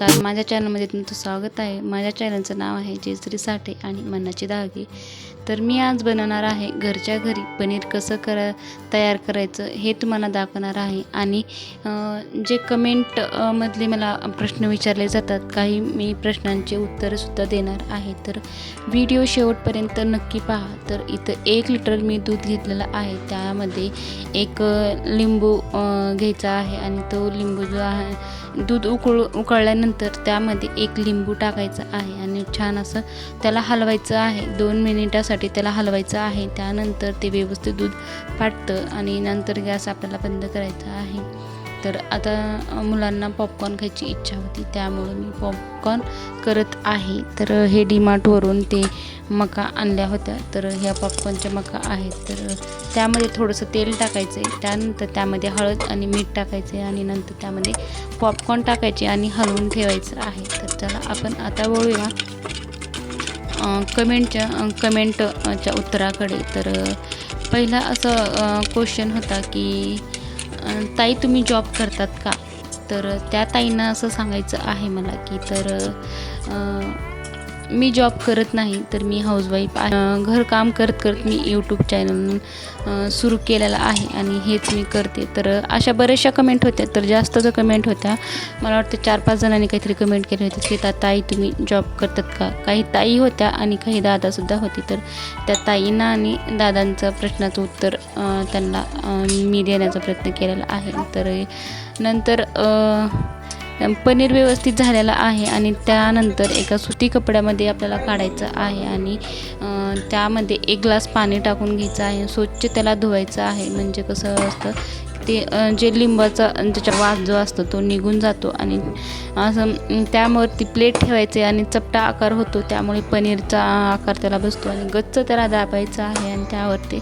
नमस्कार. माझ्या चॅनलमध्ये तुमचं स्वागत आहे. माझ्या चॅनलचं नाव आहे जेसरी साठे आणि मनाची धागे तर मी आज बनवणार आहे घरच्या घरी पनीर कसं करा तयार करायचं हे तुम्हाला दाखवणार आहे. आणि जे कमेंट मधले मला प्रश्न विचारले जातात काही मी प्रश्नांचे उत्तरंसुद्धा देणार आहे. तर व्हिडिओ शेवटपर्यंत नक्की पहा. तर इथं एक लिटर मी दूध घेतलेलं आहे. त्यामध्ये एक लिंबू घ्यायचा आहे. आणि तो लिंबू जो आहे दूध उकळ उकळल्यानंतर त्यामध्ये एक लिंबू टाकायचा आहे. आणि छान असं त्याला हलवायचं आहे. दोन मिनिटासाठी त्याला हलवायचं आहे. त्यानंतर ते व्यवस्थित दूध फाटतं आणि नंतर गॅस आपल्याला बंद करायचा आहे. तर आता मुलांना पॉपकॉर्न खायची इच्छा होती त्यामुळे मी पॉपकॉर्न करत आहे. तर हे डीमार्टवरून ते मका आणल्या होत्या. तर ह्या पॉपकॉर्नच्या मका आहेत. तर त्यामध्ये थोडंसं तेल टाकायचं आहे त्यानंतर त्यामध्ये हळद आणि मीठ टाकायचं आहे आणि नंतर त्यामध्ये पॉपकॉर्न टाकायचे आणि हलवून ठेवायचं आहे. तर त्याला आपण आता वळूया. कमेंटच्या कमेंटच्या उत्तराकडे. तर पहिला असं क्वेश्चन होता की ताई तुम्ही जॉब करतात का? तर त्या ताईंना असं सांगायचं आहे मला की तर मी जॉब करत नाही तर मी हाऊसवाईफ आहे. घरकाम करत करत मी यूट्यूब चॅनल सुरू केलेलं आहे आणि हेच मी करते. तर अशा बऱ्याचशा कमेंट होत्या तर जास्त जर कमेंट होत्या मला वाटतं चार पाच जणांनी काहीतरी कमेंट केले होते की त्या ताई तुम्ही जॉब करतात का? काही ताई होत्या आणि काही दादासुद्धा होती. तर त्या ताईंना आणि दादांचं प्रश्नाचं उत्तर त्यांना मी देण्याचा प्रयत्न केलेला आहे. तर नंतर पनीर व्यवस्थित झालेलं आहे आणि त्यानंतर एका सुती कपड्यामध्ये आपल्याला काढायचं आहे आणि त्यामध्ये एक ग्लास पाणी टाकून घ्यायचं आहे. स्वच्छ त्याला धुवायचं आहे. म्हणजे कसं असतं ते जे लिंबाचा त्याचा वास जो असतो तो निघून जातो आणि असं त्यावरती प्लेट ठेवायचे आणि चपटा आकार होतो. त्यामुळे पनीरचा आकार त्याला बसतो आणि गच्च त्याला दाबायचं आहे आणि त्यावरती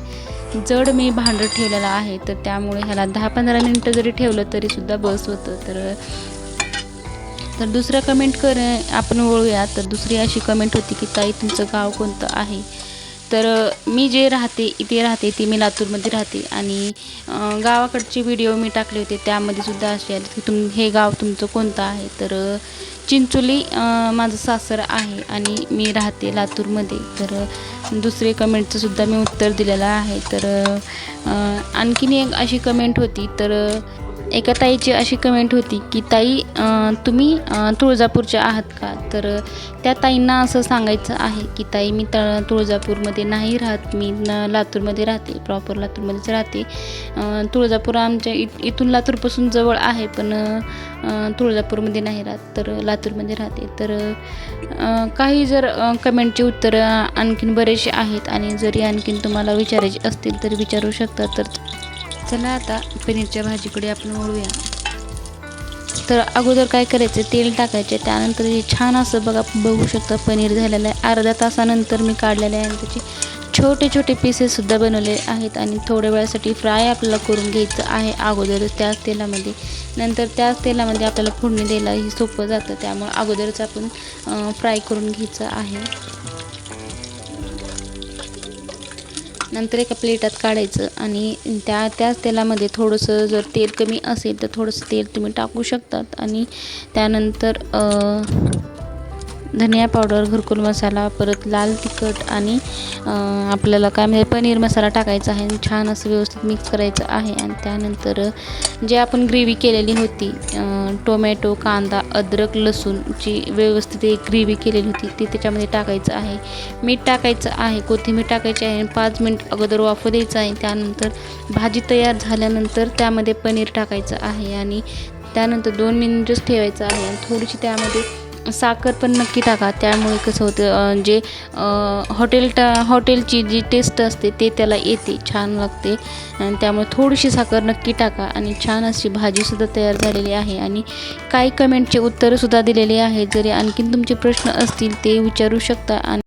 जड मी भांडं ठेवलेलं आहे. तर त्यामुळे ह्याला दहा पंधरा मिनटं जरी ठेवलं तरीसुद्धा बस होतं. तर तर दुसरं कमेंट कर आपण वळूया. तर दुसरी अशी कमेंट होती की ताई तुमचं गाव कोणतं आहे? तर मी जे राहते इथे राहते ती मी लातूरमध्ये राहते. आणि गावाकडचे व्हिडिओ मी टाकले होते त्यामध्ये सुद्धा असे आले की तुम हे गाव तुमचं कोणतं आहे? तर चिंचोली माझं सासर आहे आणि मी राहते लातूरमध्ये. तर दुसरे कमेंटचं सुद्धा मी उत्तर दिलेलं आहे. तर आणखीन एक अशी कमेंट होती तर एका ताईची अशी कमेंट होती की ताई तुम्ही तुळजापूरच्या आहात का? तर त्या ताईंना असं सांगायचं आहे की ताई मी त तुळजापूरमध्ये नाही राहत. मी न लातूरमध्ये राहते. प्रॉपर लातूरमध्येच राहते. तुळजापूर आमच्या इ इथून लातूरपासून जवळ आहे पण तुळजापूरमध्ये नाही राहत. तर लातूरमध्ये राहते. तर काही जर कमेंटचे उत्तरं आणखीन बरेचसे आहेत आणि जरी आणखीन तुम्हाला विचारायचे असतील तर विचारू शकता. तर चला आता पनीरच्या भाजीकडे आपण वळूया. तर अगोदर काय करायचं तेल टाकायचे त्यानंतर हे छान असं बघा बघू शकता पनीर झालेलं आहे. अर्ध्या तासानंतर मी काढलेलं आहे आणि त्याचे छोटे छोटे पीसेससुद्धा बनवले आहेत आणि थोड्या वेळासाठी फ्राय आपल्याला करून घ्यायचं आहे अगोदरच त्याच तेलामध्ये. नंतर त्याच तेलामध्ये आपल्याला फोडणी द्यायला ही सोपं जातं त्यामुळे अगोदरच आपण फ्राय करून घ्यायचं आहे. नंतर एका प्लेटात काढायचं आणि त्या त्याच तेलामध्ये थोडंसं जर तेल कमी असेल तर थोडंसं तेल तुम्ही टाकू शकतात. आणि त्यानंतर धनिया पावडर घरकुल मसाला परत लाल तिखट आणि आपल्याला काय म्हणजे पनीर मसाला टाकायचा आहे. आणि छान असं व्यवस्थित मिक्स करायचं आहे. आणि त्यानंतर जे आपण ग्रेव्ही केलेली होती टोमॅटो कांदा अद्रक लसूणची व्यवस्थित एक ग्रेव्ही केलेली होती ती त्याच्यामध्ये टाकायचं आहे. मीठ टाकायचं आहे. कोथिंबीर टाकायची आहे. आणि पाच मिनिट अगोदर वाफू द्यायचं आहे. त्यानंतर भाजी तयार झाल्यानंतर त्यामध्ये पनीर टाकायचं आहे. आणि त्यानंतर दोन मिनिटच ठेवायचं आहे. आणि थोडीशी त्यामध्ये साखर पण नक्की टाका. त्यामुळे कसं होतं जे हॉटेल टा हॉटेलची जी टेस्ट असते ते त्याला येते छान लागते. आणि त्यामुळे थोडीशी साखर नक्की टाका आणि छान अशी भाजीसुद्धा तयार झालेली आहे. आणि काही कमेंटचे उत्तरंसुद्धा दिलेले आहे जरी आणखीन तुमचे प्रश्न असतील ते विचारू शकता. आणि